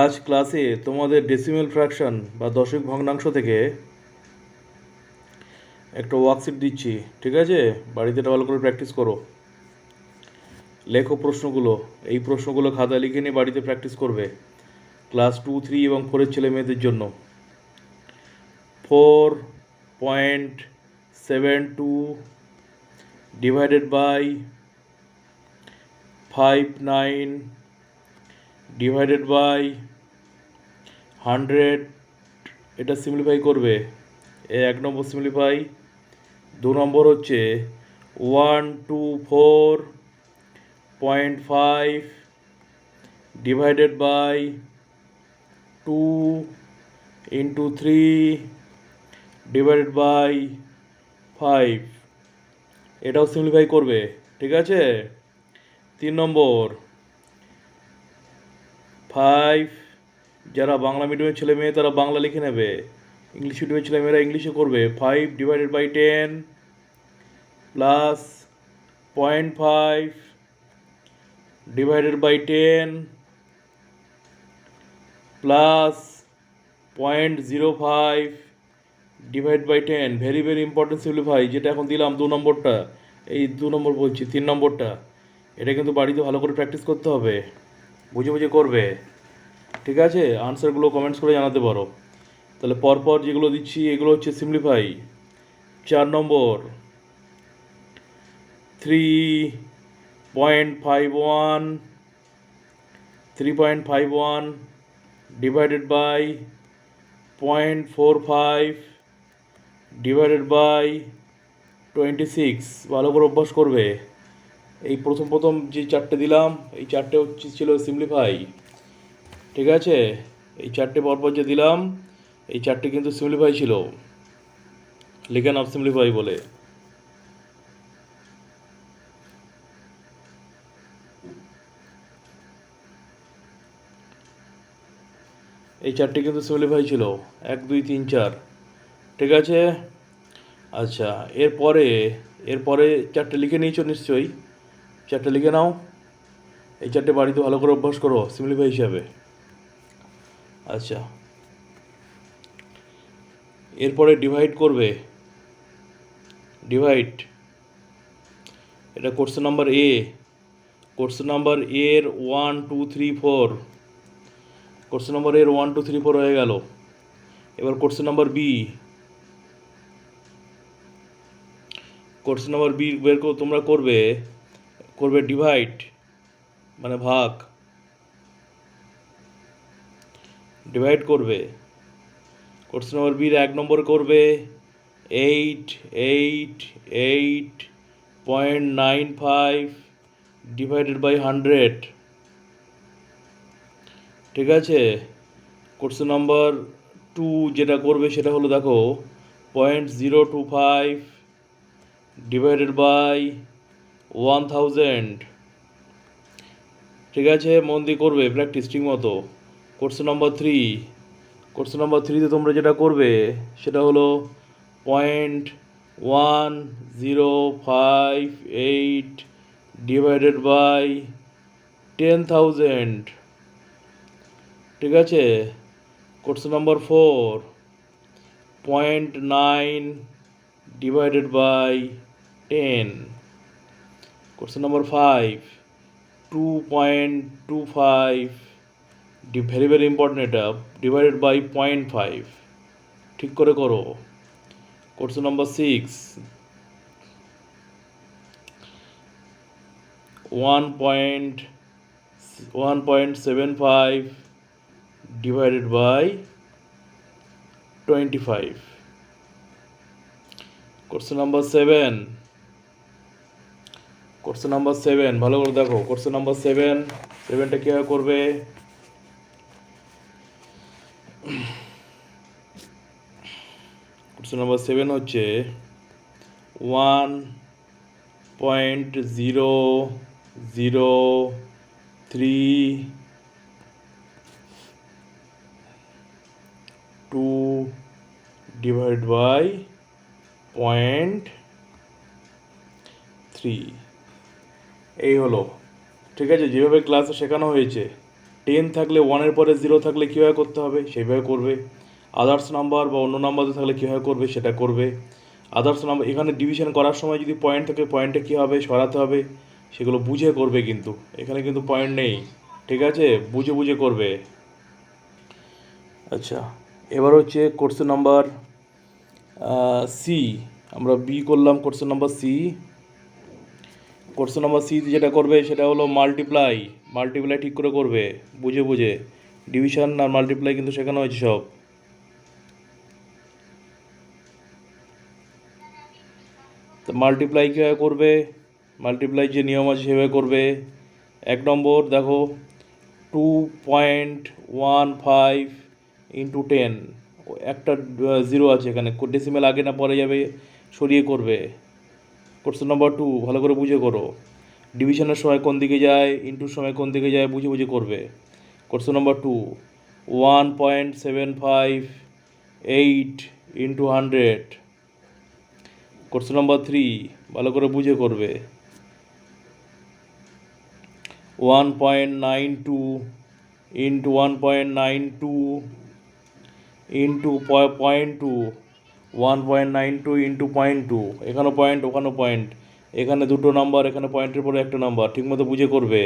আজ ক্লাসে তোমাদের ডেসিমেল ফ্র্যাকশন বা দশমিক ভগ্নাংশ থেকে একটা ওয়ার্কশিট দিচ্ছি, ঠিক আছে? বাড়িতে ভালো করে প্র্যাকটিস করো। লেখো প্রশ্নগুলো। এই প্রশ্নগুলো খাতায় লিখে নিয়ে বাড়িতে প্র্যাকটিস করবে। ক্লাস টু থ্রি এবং ফোরের ছেলে মেয়েদের জন্য। Four point seven two divided by five nine divided by hundred এটা সিম্পলিফাই করবে। এ এক নম্বর সিম্পলিফাই দু নম্বর হচ্ছে one two four point five divided by two into three divided by five এটাও সিম্পলিফাই করবে, ঠিক আছে? তিন নম্বর ফাইভ যারা বাংলা মিডিয়ামের ছেলে মেয়ে, তারা বাংলা লিখে নেবে। ইংলিশ মিডিয়ামের ছেলে মেয়েরা ইংলিশে করবে। Five divided by ten plus point five divided by ten plus point zero five divide by ten very very important simplify যেটা এখন দিলাম দু নম্বরটা। এই দু নম্বর বলছি, তিন নম্বরটা। এটা কিন্তু বাড়িতে ভালো করে প্র্যাকটিস করতে হবে। বুঝে বুঝে করবে। ঠিক আছে? আনসারগুলো কমেন্টস করে জানাতে পারো। তাহলে পরপর যেগুলো দিচ্ছি, এগুলো হচ্ছে সিম্পলিফাই চার নম্বর। Three point five one three point five one divided by point four five divided by twenty six ভালো করে অভ্যাস করবে। এই প্রথম প্রথম যে চারটে দিলাম, এই চারটে হচ্ছে ছিল সিম্পলিফাই ঠিক আছে? এই চারটে পরপর যে দিলাম, এই চারটে কিন্তু সিম্পলিফাই ছিল। লিখে নাও সিম্পলিফাই বলে। এই চারটে কিন্তু সিম্পলিফাই ছিল। এক, দুই, তিন, চার, ঠিক আছে? আচ্ছা এরপরে এরপরে চারটে লিখে নিয়েছো নিশ্চয়ই? চারটে লিখে নাও। এই চারটে বাড়িতে ভালো করে অভ্যাস করো সিম্পলিফাই হিসাবে। আচ্ছা। এরপরে ডিভাইড করবে। ডিভাইড এটা question number A question number এর one two three four question number এর ওয়ান টু থ্রি ফোর হয়ে গেল। এবার question number B course number B বের তোমরা করবে করবে ডিভাইড মানে ভাগ। ডিভাইড করবে। কোর্স নাম্বার বির এক নম্বর করবে। Eight eight eight point nine five divided by hundred ঠিক আছে? কোর্স নাম্বার টু যেটা করবে সেটা হলো দেখো point zero two five divided by one thousand ঠিক আছে, মন দিয়ে করবে প্র্যাকটিস মতো। Course number three course number থ্রিতে তোমরা যেটা করবে, সেটা হলো point one zero five eight divided by ten thousand ঠিক আছে? Course number four point nine divided by 10 question number 5 2.25 di- very very important এটা divided by 0.5 ঠিক করে করো। Question number six one point one point seven five divided by twenty five course number seven course number seven ভালো করে দেখো। Course number seven সেভেনটা কীভাবে করবে? কোর্স নাম্বার সেভেন হচ্ছে one point zero zero three two divide by point three এই হলো। ঠিক আছে, যেভাবে ক্লাসে শেখানো হয়েছে টেন থাকলে ওয়ানের পরে জিরো থাকলে কীভাবে করতে হবে, সেইভাবে করবে। আদার্স নাম্বার বা অন্য নাম্বার থাকলে কীভাবে করবে, সেটা করবে। আদার্স নাম্বার এখানে ডিভিশন করার সময় যদি পয়েন্ট থাকে পয়েন্টে কী হবে, সরাতে হবে, সেগুলো বুঝে করবে কিন্তু। এখানে কিন্তু পয়েন্ট নেই। ঠিক আছে? বুঝে বুঝে করবে। আচ্ছা এবার হচ্ছে কোর্সের নাম্বার সি আমরা বি করলাম question number C question number C যেটা করবে সেটা হলো মাল্টিপ্লাই মাল্টিপ্লাই ঠিক করে করবে, বুঝে বুঝে। ডিভিশন আর মাল্টিপ্লাই কিন্তু শেখানো হয়েছে সব। তো মাল্টিপ্লাই কীভাবে করবে? মাল্টিপ্লাই যে নিয়ম আছে সেভাবে করবে। এক নম্বর দেখো two point one five into ten একটা জিরো আছে এখানে। ডেসিমেল আগে না পরে যাবে, সরিয়ে করবে। কোশ্চেন নম্বর টু ভালো করে বুঝে করো। ডিভিশনের সময় কোন দিকে যায় ইন্টুর সময় কোন দিকে যায়, বুঝে বুঝে করবে। Question number two one point seven five eight into hundred question number three ভালো করে বুঝে করবে। One point nine two into one point nine two into point two one point nine two into point two এখানেও point ওখানেও point এখানে দুটো number এখানে পয়েন্টের পরে একটা নাম্বার ঠিকমতো বুঝে করবে।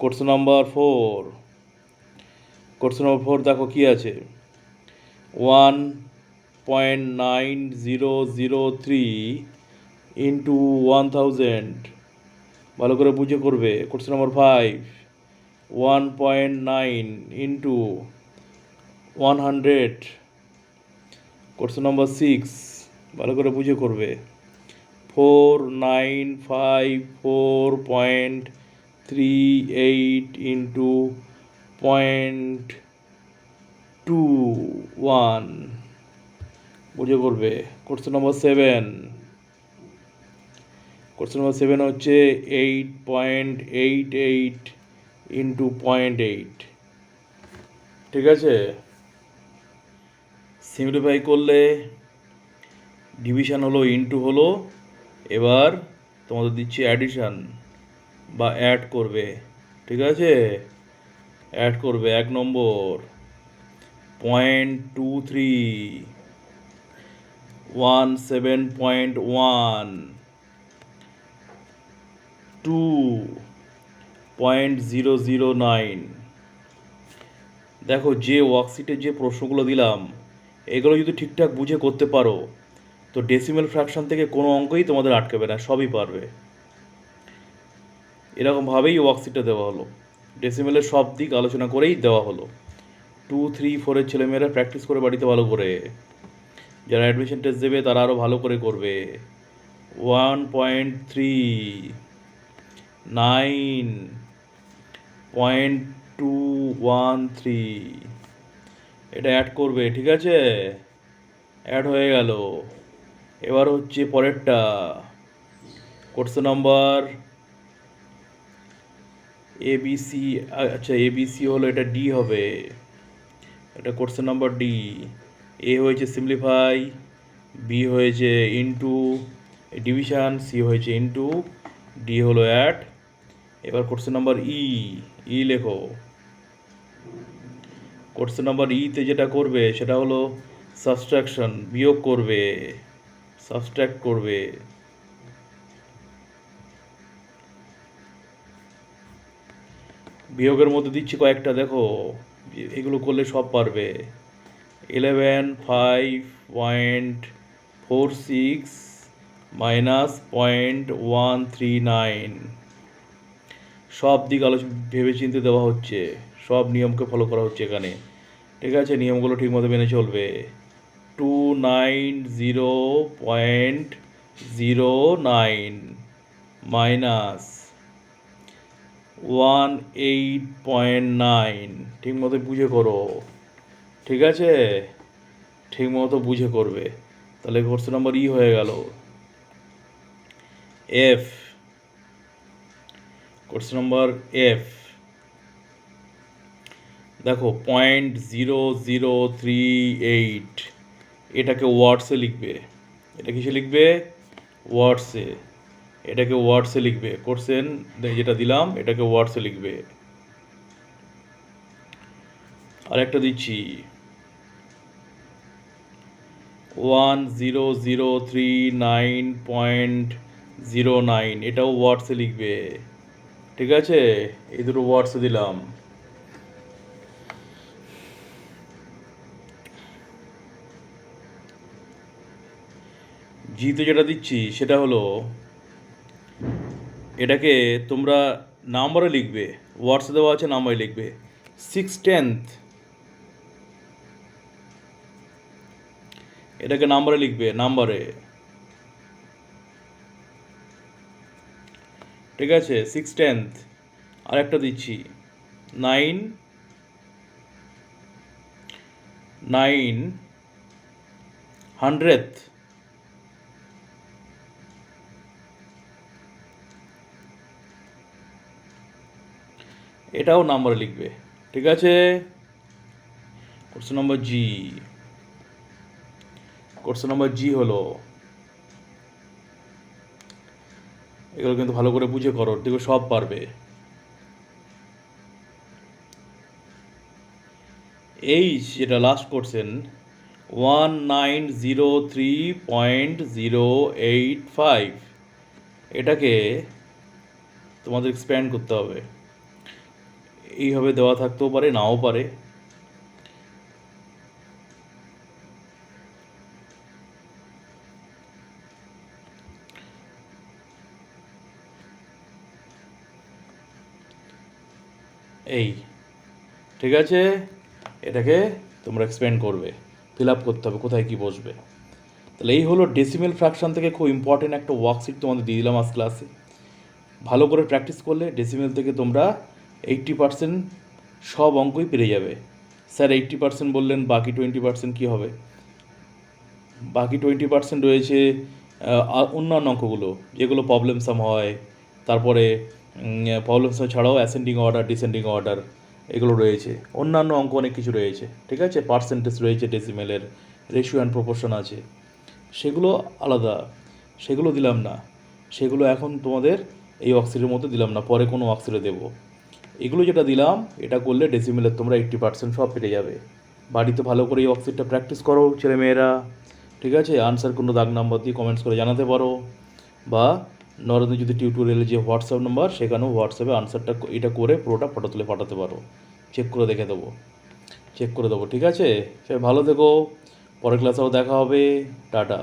Course number four course number four দেখো কী আছে? One point nine zero zero three into one thousand ভালো করে বুঝে করবে। Course number five one point nine into one hundred question number six, ভালো করে বুঝে করবে। Four nine five four point three eight into point two one. বুঝে করবে। Question number seven. Question number seven হচ্ছে eight point eight eight into point eight. ঠিক আছে? Simplify করলে ডিভিশন হলো ইনটু হলো, এবার তোমাদের দিচ্ছি অ্যাডিশন বা অ্যাড করবে, ঠিক আছে? অ্যাড করবে এক নম্বর point two three one seven point one two point zero zero nine দেখো যে ওয়ার্কশিটে যে প্রশ্নগুলো দিলাম এগুলো যদি ঠিকঠাক বুঝে করতে পারো, তো ডেসিমেল ফ্র্যাকশন থেকে কোনো অঙ্কই তোমাদের আটকাবে না, সবই পারবে। এরকমভাবেই ওয়ার্কশিটটা দেওয়া হলো। ডেসিমেলের সব দিক আলোচনা করেই দেওয়া হলো। টু থ্রি ফোরের ছেলেমেয়েরা প্র্যাকটিস করে বাড়িতে ভালো করে। যারা অ্যাডমিশন টেস্ট দেবে, তারা আরও ভালো করে করবে। One point three nine point two one three এটা অ্যাড করবে, ঠিক আছে? অ্যাড হয়ে গেল। এবার হচ্ছে পরেরটা। কোর্সের নাম্বার এবিসি আচ্ছা এবিসি হলো এটা ডি হবে। এটা কোর্সের নাম্বার ডি এ হয়েছে সিম্পলিফাই বি হয়েছে ইনটু ডিভিশন সি হয়েছে ইনটু ডি হলো অ্যাড এবার কোর্সের নাম্বার ই ই লেখো। কোর্সের নাম্বার ইতে যেটা করবে, সেটা হলো সাবস্ট্রাকশন বিয়োগ করবে, সাবস্ট্রাক্ট করবে। বিয়োগের মধ্যে দিচ্ছি কয়েকটা, দেখো, এগুলো করলে সব পারবে। Eleven five point four six minus point one three nine সব দিক আলোচনা ভেবে চিনতে দেওয়া হচ্ছে। সব নিয়মকে ফলো করা হচ্ছে এখানে। ঠিক আছে? নিয়মগুলো ঠিকমতো মেনে চলবে। Two nine zero point zero nine minus one eight point nine ঠিক মতো বুঝে করো। ঠিক আছে? ঠিক মতো বুঝে করবে। তাহলে কোর্স নাম্বার ই হয়ে গেল। এফ কোর্স নাম্বার এফ দেখো point zero zero three eight এটাকে ওয়ার্ডসে লিখবে। এটা কিসে লিখবে? ওয়ার্ডসে এটাকে ওয়ার্ডসে লিখবে। কোর্সেন যেটা দিলাম, এটাকে ওয়ার্ডসে লিখবে। আরেকটা দিচ্ছি। One zero zero three nine point zero nine এটাও ওয়ার্ডসে লিখবে। ঠিক আছে? এই দুটো ওয়ার্ডসে দিলাম। জিতে যেটা দিচ্ছি সেটা হলো, এটাকে তোমরা নাম্বারে লিখবে ওয়ার্ডসে দেওয়া আছে নাম্বারে লিখবে সিক্স টেন্থ এটাকে নাম্বারে লিখবে, নাম্বারে। ঠিক আছে সিক্স টেন্থ আর একটা দিচ্ছি নাইন নাইন হান্ড্রেড এটাও নাম্বারে লিখবে, ঠিক আছে? কোশ্চেন নম্বর জি কোশ্চেন নম্বর জি হলো, এগুলো কিন্তু ভালো করে বুঝে করো দেখো সব পারবে। এইচ যেটা last question one nine zero three point zero eight five এটাকে তোমাদের এক্সপ্যান্ড করতে হবে। এইভাবে দেওয়া থাকতেও পারে, নাও পারে। এই, ঠিক আছে? এটাকে তোমরা এক্সপ্যান্ড করবে ফিল আপ করতে হবে, কোথায় কি বসবে। তাহলে এই হলো ডেসিমেল ফ্র্যাকশন থেকে খুব ইম্পর্টেন্ট একটা ওয়ার্কশিট তোমাদের দিয়ে দিলাম আজ ক্লাসে ভালো করে প্র্যাকটিস করলে ডেসিমেল থেকে তোমরা এইট্টি পার্সেন্ট সব অঙ্কই পেরে যাবে। স্যার এইট্টি পার্সেন্ট বললেন, বাকি টোয়েন্টি পার্সেন্ট কী হবে? বাকি টোয়েন্টি পার্সেন্ট রয়েছে অন্যান্য অঙ্কগুলো, যেগুলো প্রবলেম সাম হয়, তারপরে প্রবলেম সাম ছাড়াও অ্যাসেন্ডিং অর্ডার ডিসেন্ডিং অর্ডার এগুলো রয়েছে। অন্যান্য অঙ্ক অনেক কিছু রয়েছে, ঠিক আছে? পার্সেন্টেজ রয়েছে ডেসিমেলের রেশিও অ্যান্ড প্রপোর্শন আছে। সেগুলো আলাদা, সেগুলো দিলাম না। সেগুলো এখন তোমাদের এই অক্সিডের মধ্যে দিলাম না, পরে কোনো অক্সিডে দেবো। এগুলো যেটা দিলাম, এটা করলে ডেসিমেলের তোমরা এইট্টি পার্সেন্ট সব পেরে যাবে। বাড়িতে ভালো করে এই অক্সিডটা প্র্যাকটিস করো, ছেলেমেয়েরা, ঠিক আছে? আনসার কোনো দাগ নাম্বার দিয়ে কমেন্টস করে জানাতে পারো। বা নরেন্দ্র যদি টিউটোরিয়ালের যে হোয়াটসঅ্যাপ নাম্বার সেখানেও হোয়াটসঅ্যাপে আনসারটা এটা করে পুরোটা ফটো তুলে পাঠাতে পারো। চেক করে দেখে দেবো। চেক করে দেবো, ঠিক আছে? সে ভালো থেকো। পরের ক্লাসেও দেখা হবে। টাটা।